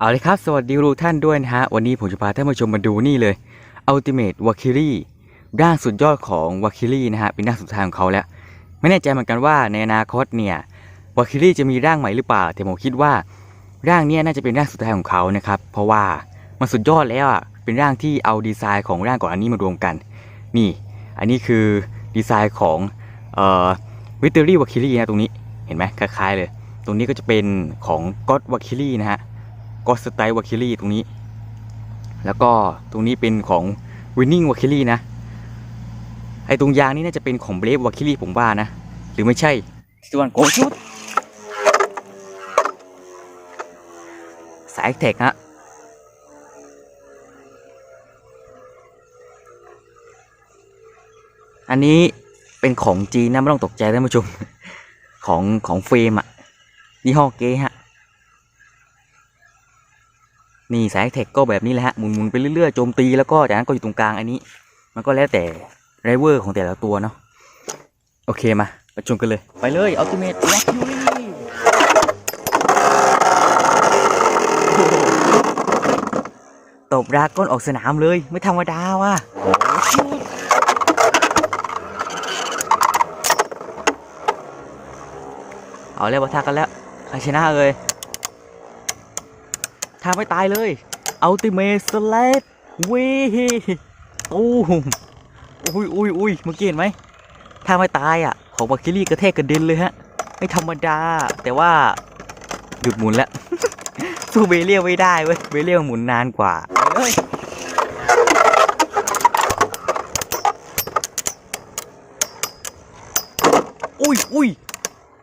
เอาเลยครับ สวัสดีทุกท่านด้วยนะฮะ วันนี้ผมจะพาท่านผู้ชมมาดูนี่เลย Ultimate w a k i r i ร่างสุดยอดของ w a k i r i นะฮะ เป็นร่างสุดท้ายของเขาแล้ว ไม่แน่ใจเหมือนกันว่าในอนาคตเนี่ย w a k i r i จะมีร่างใหม่หรือเปล่า แต่ผมคิดว่าร่างนี้น่าจะเป็นร่างสุดท้ายของเขานะครับ เพราะว่ามันสุดยอดแล้วอะ เป็นร่างที่เอาดีไซน์ของร่างก่อนอันนี้มารวมกัน นี่ อันนี้คือดีไซน์ของเอ่อวิตเตอรี่วาคิรีนะตรงนี้ เห็นไหมคล้ายๆเลย ตรงนี้ก็จะเป็นของก็ d วาคิรีนะฮะ ก็สไตล์วาคิลี่ตรงนี้ แล้วก็ตรงนี้เป็นของวินนิ่งวาคิลี่นะ ไอตรงยางนี่น่าจะเป็นของเบรฟวาคิลี่ผมว่านะ หรือไม่ใช่ส่วนโกชุด สายเทคฮะอันนี้เป็นของจีนนะไม่ต้องตกใจท่านผู้ชม ของของเฟรมอะยี่ห้อเก๊ฮะ นี่สายเทคก็แบบนี้แหละฮะหมุนๆไปเรื่อยๆโจมตีแล้วก็จากนั้นก็อยู่ตรงกลางอันนี้ มันก็แล้วแต่ไรเวอร์ของแต่ละตัวเนาะโอเคมาไปชมกันเลย ไปเลยอัลติเมทล็กยูรี่ตบราก้อนออกสนามเลย ไม่ธรรมดาว่ะเอาแล้วปะทะกันแล้วใครชนะเลย ทางไม่ตายเลยอัลติเม e สเลดวีตูมอุ้ยอุ้ยอุ้ยเมื่อกี้เห็นไหมทางไม่ตายอะ ของบัคคิลี่กระแทกกระเด็นเลยฮะ ไม่ธรรมดา แต่ว่า หยุดหมุนแล้วสู้เบเลียไม่ได้เว้ย เบเลียหมุนนานกว่าไปเลยอุ้ยอุ้ย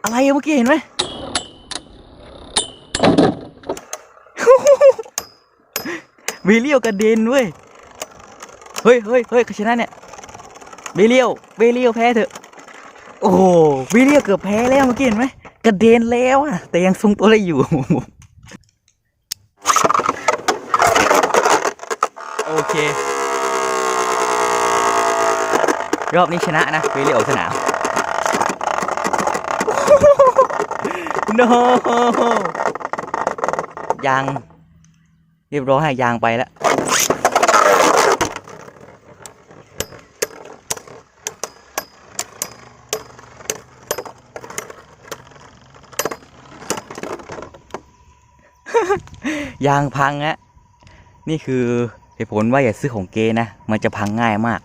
อะไรอะเมื่อกี้เห็นไหม เบเลียวกระเด็นเว้ย เฮ้ยเฮ้ยเฮ้ยใครชนะเนี่ย เบเลียวเบเลียวแพ้เถอะ โอ้เบเลียวเกือบแพ้แล้วเมื่อกี้เห็นไหมกระเด็นแล้วอะแต่ยังทรงตัวได้อยู่ โอเค รอบนี้ชนะนะเบเลียวออกสนาม no ยัง เรียบร้อยยางไปแล้วยางพังฮะนี่คือเหตุผลว่าอย่าซื้อของเกนะ มันจะพังง่ายมาก